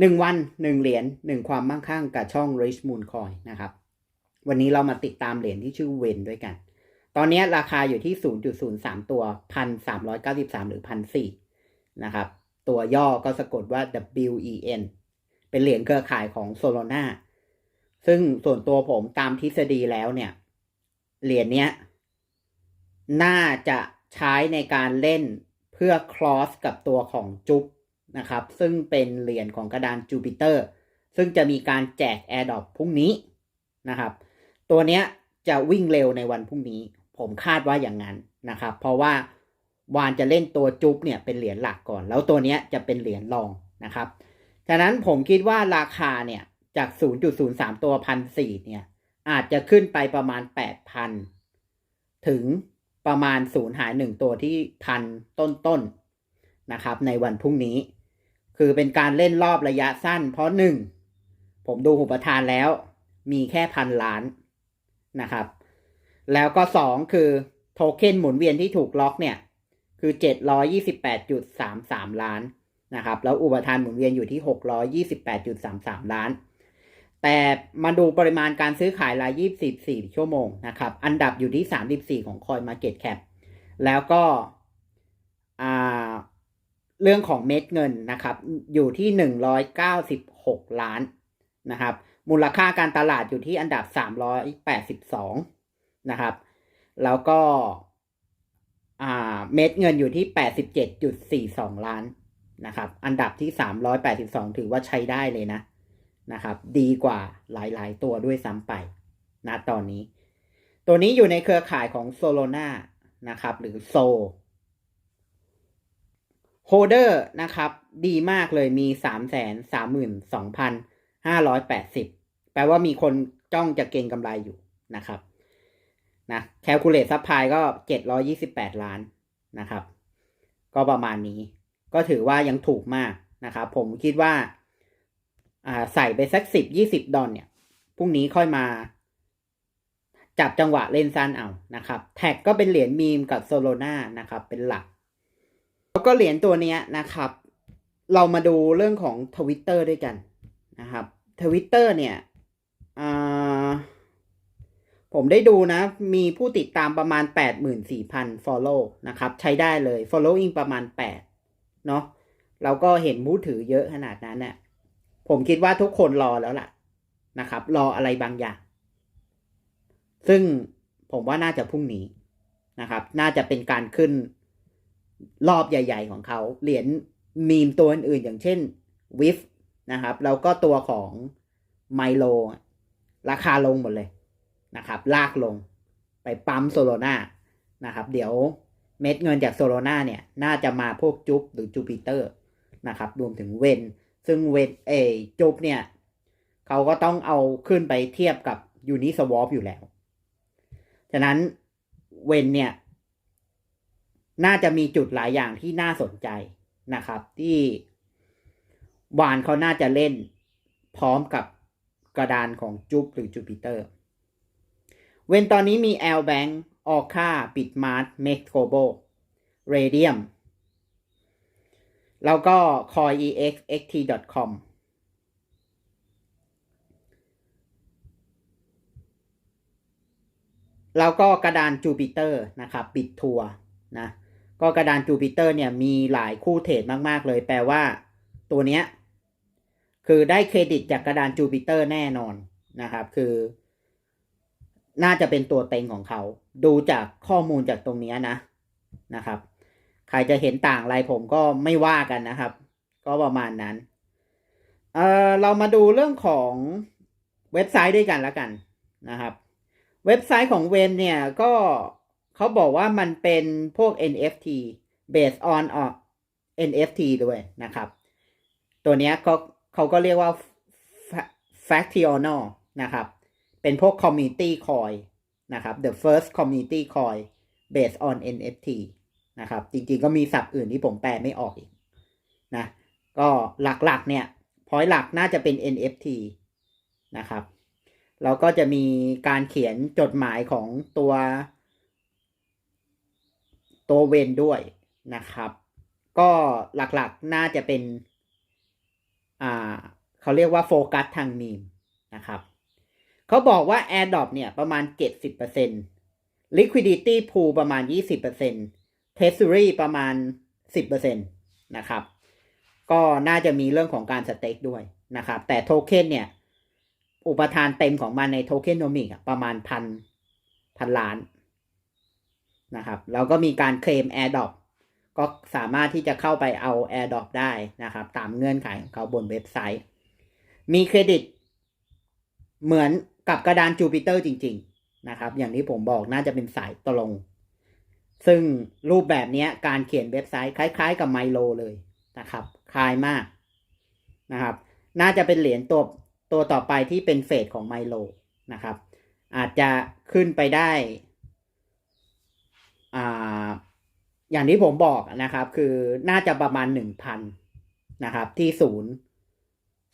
หนึ่งวันหนึ่งเหรียญหนึ่งความมั่งคั่งกับช่อง Rich Moon Coin นะครับ วันนี้เรามาติดตามเหรียญที่ชื่อเวนด้วยกัน ตอนนี้ราคาอยู่ที่ 0.03 ตัว 1,393 หรือ1,400นะครับ ตัวย่อก็สะกดว่า WEN เป็นเหรียญเครือข่ายของ Solana ซึ่งส่วนตัวผมตามทฤษฎีแล้วเนี่ย เหรียญเนี้ย น่าจะใช้ในการเล่นเพื่อ cross กับตัวของจุ๊บ นะครับ ซึ่งเป็นเหรียญของกระดานจูปิเตอร์ซึ่งจะมีการแจก Airdrop พรุ่งนี้นะครับ ตัวเนี้ยจะวิ่งเร็วในวันพรุ่งนี้ ผมคาดว่าอย่างนั้นนะครับ เพราะว่าวานจะเล่นตัวจุ๊บเนี่ยเป็นเหรียญหลักก่อน แล้วตัวเนี้ยจะเป็นเหรียญรองนะครับฉะนั้นผมคิดว่าราคาเนี่ยจาก 0.03 ตัวพันสี่เนี่ย อาจจะขึ้นไปประมาณ 8,000 ถึงประมาณศูนย์หายหนึ่งตัวที่พันต้นๆนะครับ ในวันพรุ่งนี้ คือเป็นการเล่นรอบระยะสั้น เพราะหนึ่งผมดูหุปทานแล้วมีแค่พันล้านนะครับ แล้วก็สองคือโทเค็นหมุนเวียนที่ถูกล็อกเนี่ย คือ 728.33 ล้านนะครับ แล้วอุปทานหมุนเวียนอยู่ที่ 628.33 ล้าน แต่มาดูปริมาณการซื้อขายราย 24 ชั่วโมงนะครับ อันดับอยู่ที่ 34 ของ Coin Market Cap แล้วก็ เรื่องของเม็ดเงินนะครับ อยู่ที่ 196 ล้านนะครับ มูลค่าการตลาดอยู่ที่อันดับ 382 นะครับ แล้วก็เม็ดเงินอยู่ที่ 87.42 ล้านนะครับ อันดับที่ 382 ถือว่าใช้ได้เลยนะนะครับ ดีกว่าหลายๆ ตัวด้วยซ้ำไปนะตอนนี้ ตัวนี้อยู่ในเครือข่ายของ Solana นะครับ หรือโซ โฮเดอร์นะครับ ดีมากเลยมี3 3 2 5 8 0แปลว่ามีคนจ้องจะเก็งกำไรอยู่นะครับนะแคลคูลเลตซัพพลายก็728ล้านนะครับ ก็ประมาณนี้ ก็ถือว่ายังถูกมากนะครับ ผมคิดว่าใส่ไปสักสิบยี่สิบดอลเนี่ยพรุ่งนี้ค่อยมาจับจังหวะเล่นสั้นเอานะครับ แท็กก็เป็นเหรียญมีมกับโซโลนานะครับ เป็นหลัก ก็เหรียญตัวนี้นะครับ เรามาดูเรื่องของทวิตเตอร์ด้วยกันนะครับทวิตเตอร์เนี่ยผมได้ดูนะ มีผู้ติดตามประมาณ 84,000 follow นะครับ ใช้ได้เลย following ประมาณ 8 เนาะเราก็เห็นผู้ถือเยอะขนาดนั้นเนะ่ยผมคิดว่าทุกคนรอแล้วล่ะนะครับ รออะไรบางอย่าง ซึ่งผมว่าน่าจะพรุ่งนี้นะครับ น่าจะเป็นการขึ้น รอบใหญ่ ๆ ของเขาเหรียญมีมตัวอื่นๆอย่างเช่นวิฟนะครับแล้วก็ตัวของไมโลราคาลงหมดเลยนะครับ ลากลงไปปั๊มโซโลนานะครับ เดี๋ยวเม็ดเงินจากโซโลนาเนี่ย น่าจะมาพวกจุ๊บหรือจูปิเตอร์นะครับ รวมถึงเวน ซึ่งเวนเอจุ๊บเนี่ย เขาก็ต้องเอาขึ้นไปเทียบกับยูนิสวอปอยู่แล้ว ฉะนั้นเวนเนี่ย น่าจะมีจุดหลายอย่างที่น่าสนใจนะครับ ที่วานเขาน่าจะเล่นพร้อมกับกระดานของจุบหรือจูปิเตอร์ เวนตอนนี้มี L Bank ออค่าปิดมาร์ทเม็กโ b โบเรเดียมแล้วก็ coinexxt.com แล้วก็กระดานจูปิเตอร์นะครับ ปิดทัวร์นะ ก็กระดานจูปิเตอร์เนี่ยมีหลายคู่เทรดมาก ๆ เลย แปลว่า ตัวเนี้ย คือได้เครดิตจากกระดานจูปิเตอร์แน่นอนนะครับ คือ น่าจะเป็นตัวเต็งของเขา ดูจากข้อมูลจากตรงนี้นะนะครับ ใครจะเห็นต่างอะไรผมก็ไม่ว่ากันนะครับ ก็ประมาณนั้นเออเรามาดูเรื่องของเว็บไซต์ด้วยกันแล้วกันนะครับ เว็บไซต์ของเวนเนี่ยก็ เขาบอกว่ามันเป็นพวก NFT based on NFT ด้วยนะครับ ตัวนี้ก็เขาก็เรียกว่า Factional นะครับ เป็นพวก Community Coin นะครับ the first Community Coin based on NFT นะครับ จริงๆก็มีศัพท์อื่นที่ผมแปลไม่ออกอีกนะ ก็หลักๆเนี่ยพอยหลักน่าจะเป็น NFT นะครับ แล้วก็จะมีการเขียนจดหมายของตัว ตัวเวนด้วยนะครับ ก็หลักๆน่าจะเป็น อ่าเขาเรียกว่าโฟกัสทางมีมนะครับเขาบอกว่า AirDrop เนี่ยประมาณ 70% Liquidity Pool ประมาณ 20% Treasury ประมาณ 10%นะครับ ก็น่าจะมีเรื่องของการสเต็กด้วยนะครับ แต่โทเค็นเนี่ย อุปทานเต็มของมันในโทเค็นโนมิกประมาณพันพันล้าน นะครับ แล้วก็มีการเคลม AirDrop ก็สามารถที่จะเข้าไปเอา AirDrop ได้นะครับ ตามเงื่อนไขของเขาบนเว็บไซต์ มีเครดิต เหมือนกับกระดานจูปิเตอร์จริง ๆ นะครับ อย่างที่ผมบอกน่าจะเป็นสายตรง ซึ่งรูปแบบนี้การเขียนเว็บไซต์คล้าย ๆ กับไมโลเลยนะครับ คล้ายมากนะครับ น่าจะเป็นเหรียญตัวตัวต่อไปที่เป็นเฟสของไมโลนะครับ อาจจะขึ้นไปได้ อ่าอย่างที่ผมบอกนะครับ คือน่าจะประมาณหนึ่งพันนะครับ ที่ศูนย์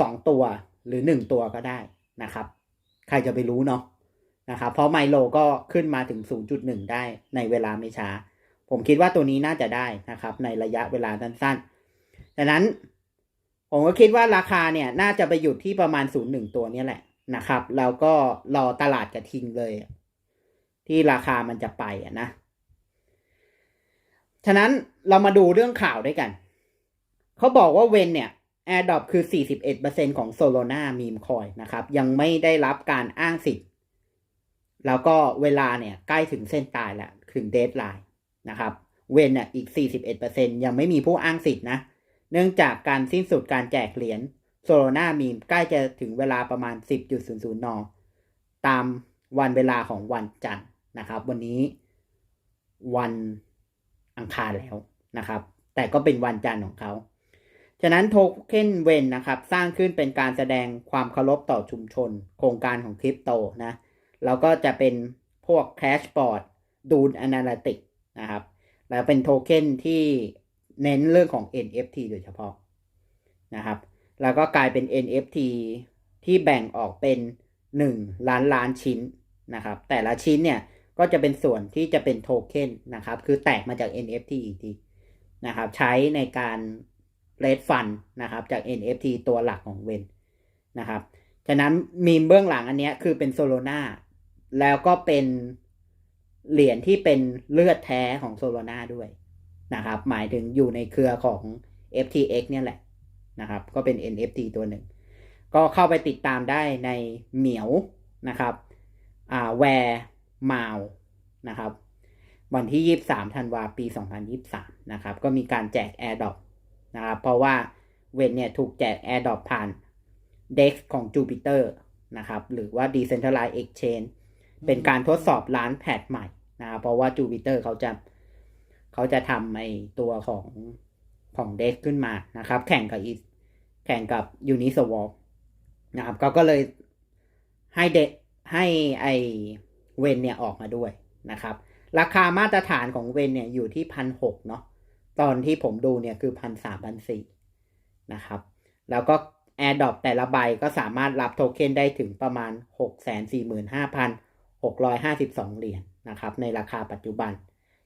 สองตัวหรือหนึ่งตัวก็ได้นะครับ ใครจะไปรู้เนาะนะครับ เพราะไมโลก็ขึ้นมาถึง 0.1 ได้ในเวลาไม่ช้า ผมคิดว่าตัวนี้น่าจะได้นะครับ ในระยะเวลาสั้นๆดังนั้นผมก็คิดว่าราคาเนี่ย น่าจะไปหยุดที่ประมาณ 0.1 ตัวนี้แหละนะครับ แล้วก็รอตลาดกระทิงเลย ที่ราคามันจะไปนะ ฉะนั้นเรามาดูเรื่องข่าวด้วยกัน เขาบอกว่าเวนเนี่ย AirDrop คือ 41%ของ Solana Meme Coin นะครับ ยังไม่ได้รับการอ้างสิทธิ์ แล้วก็เวลาเนี่ยใกล้ถึงเส้นตายแล้ว ถึงเดทไลน์นะครับเวนเนี่ยอีก 41%ยังไม่มีผู้อ้างสิทธิ์นะ เนื่องจากการสิ้นสุดการแจกเหรียญ Solana Meme ใกล้จะถึงเวลาประมาณ 10.00นตามวันเวลาของวันจันทร์นะครับ วันนี้วัน อังคารแล้วนะครับ แต่ก็เป็นวันจันทร์ของเขาฉะนั้นโทเค็นเวนนะครับ สร้างขึ้นเป็นการแสดงความเคารพต่อชุมชน โครงการของคริปโตนะแล้วก็จะเป็นพวกแคชบอร์ดดูนอนาลิติกนะครับ แล้วเป็นโทเค็นที่เน้นเรื่องของ NFT โดยเฉพาะนะครับ แล้วก็กลายเป็น NFT ที่แบ่งออกเป็น 1 ล้านล้านชิ้นนะครับ แต่ละชิ้นเนี่ย ก็จะเป็นส่วนที่จะเป็นโทเค็นนะครับ คือแตกมาจาก NFT อีกทีนะครับ ใช้ในการเลดฟันนะครับ จาก NFT ตัวหลักของเวนนะครับ ฉะนั้นมีมเบื้องหลังอันนี้คือเป็นโซโลนาแล้วก็เป็นเหรียญที่เป็นเลือดแท้ของโซโลนาด้วยนะครับ หมายถึงอยู่ในเครือของ FTX เนี่ยแหละนะครับ ก็เป็น NFT ตัวหนึ่ง ก็เข้าไปติดตามได้ในเหมียวนะครับอ่าแวร์ มาวนะครับ วันที่ 23ธันวาปี 2023 นะครับ ก็มีการแจก AirDrop นะครับ เพราะว่าเวนเนี่ยถูกแจก AirDrop ผ่าน DEX ของ Jupiter นะครับ หรือว่า Decentralized Exchange เป็นการทดสอบร้านแพทใหม่นะครับเพราะว่า Jupiter เขาจะเขาจะทำไอตัวของของ DEX ขึ้นมานะครับ แข่งกับอีแข่งกับ Uniswap นะครับเขาก็เลยให้เดให้ไอ เวนเนี่ยออกมาด้วยนะครับ ราคามาตรฐานของเวนเนี่ยอยู่ที่พันหกเนาะตอนที่ผมดูเนี่ยคือพันสามพันสี่นะครับ แล้วก็ AirDrop แต่ละใบก็สามารถรับโทเค็นได้ถึงประมาณ 6 4 5 6 5 2 เหรียญนนะครับ ในราคาปัจจุบัน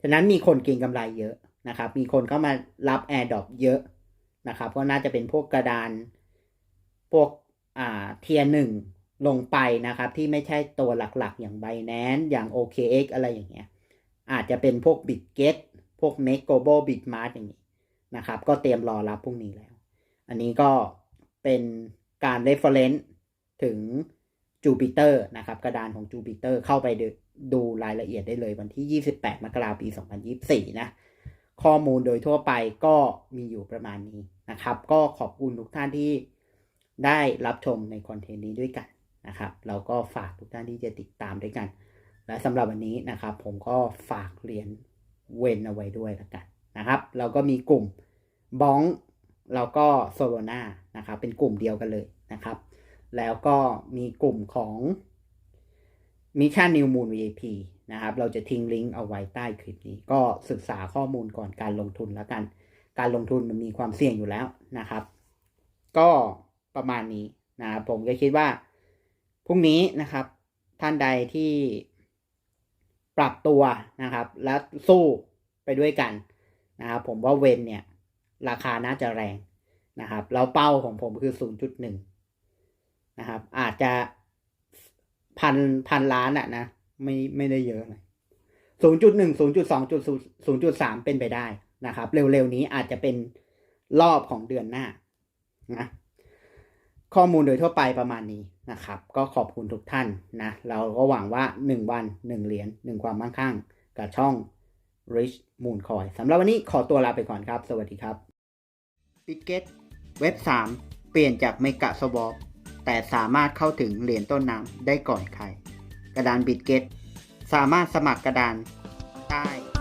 ฉะนั้นมีคนกินกำไรเยอะนะครับ มีคนเข้ามารับ AirDrop เยอะนะครับ ก็น่าจะเป็นพวกกระดาน พวกอ่าเทียหนึ่ง ลงไปนะครับ ที่ไม่ใช่ตัวหลักๆ อย่าง Binance อย่าง OKX อะไรอย่างเงี้ย อาจจะเป็นพวก Bitget พวก m e g o b a l Bitmart อย่างนี้นะครับ ก็เตรียมรอรับพรุ่งนี้แล้ว อันนี้ก็เป็นการ reference ถึง Jupiter นะครับ กระดานของ Jupiter เข้าไปดูรายละเอียดได้เลยวันที่ 28 มกราคมปี 2024 นะ ข้อมูลโดยทั่วไปก็มีอยู่ประมาณนี้นะครับ ก็ขอบคุณทุกท่านที่ได้รับชมในคอนเทนต์นี้ด้วยกัน นะครับ เราก็ฝากทุกท่านที่จะติดตามด้วยกัน และสำหรับวันนี้นะครับ ผมก็ฝากเหรียนเวนเอาไว้ด้วยล้วกันนะครับ เราก็มีกลุ่มบ้องแล้วก็โซโลนานะครับ เป็นกลุ่มเดียวกันเลยนะครับ แล้วก็มีกลุ่มของมิชชั่นนิวมูล VIP นะครับ เราจะทิ้งลิงก์เอาไว้ใต้คลิปนี้ ก็ศึกษาข้อมูลก่อนการลงทุนแล้วกัน การลงทุนมันมีความเสี่ยงอยู่แล้วนะครับ ก็ประมาณนี้นะครับผมก็คิดว่า พรุ่งนี้นะครับ ท่านใดที่ปรับตัวนะครับ และสู้ไปด้วยกันนะครับผมว่าเวนเนี่ย ราคาน่าจะแรงนะครับแล้วเป้าของผมคือ 0.1 นะครับ อาจจะพันพันล้านอะนะไม่ไม่ได้เยอะเลยศูนย์จุดหนึ่งศูนย์จุดสองจุดศูนย์จุดสามเป็นไปได้นะครับ เร็วๆนี้อาจจะเป็นรอบของเดือนหน้านะข้อมูลโดยทั่วไปประมาณนี้ นะครับ ก็ขอบคุณทุกท่านนะ เราก็หวังว่าหนึ่งวันหนึ่งเหรียญหนึ่งความมั่งคั่ง กับช่อง Rich Moon Coin สำหรับวันนี้ขอตัวลาไปก่อนครับ สวัสดีครับ b i t g e t เว็บ 3 เปลี่ยนจากเมกะสวอปแต่สามารถเข้าถึงเหรียญต้นน้ำได้ก่อนใคร กระดาน b i t g e t สามารถสมัครกระดานได้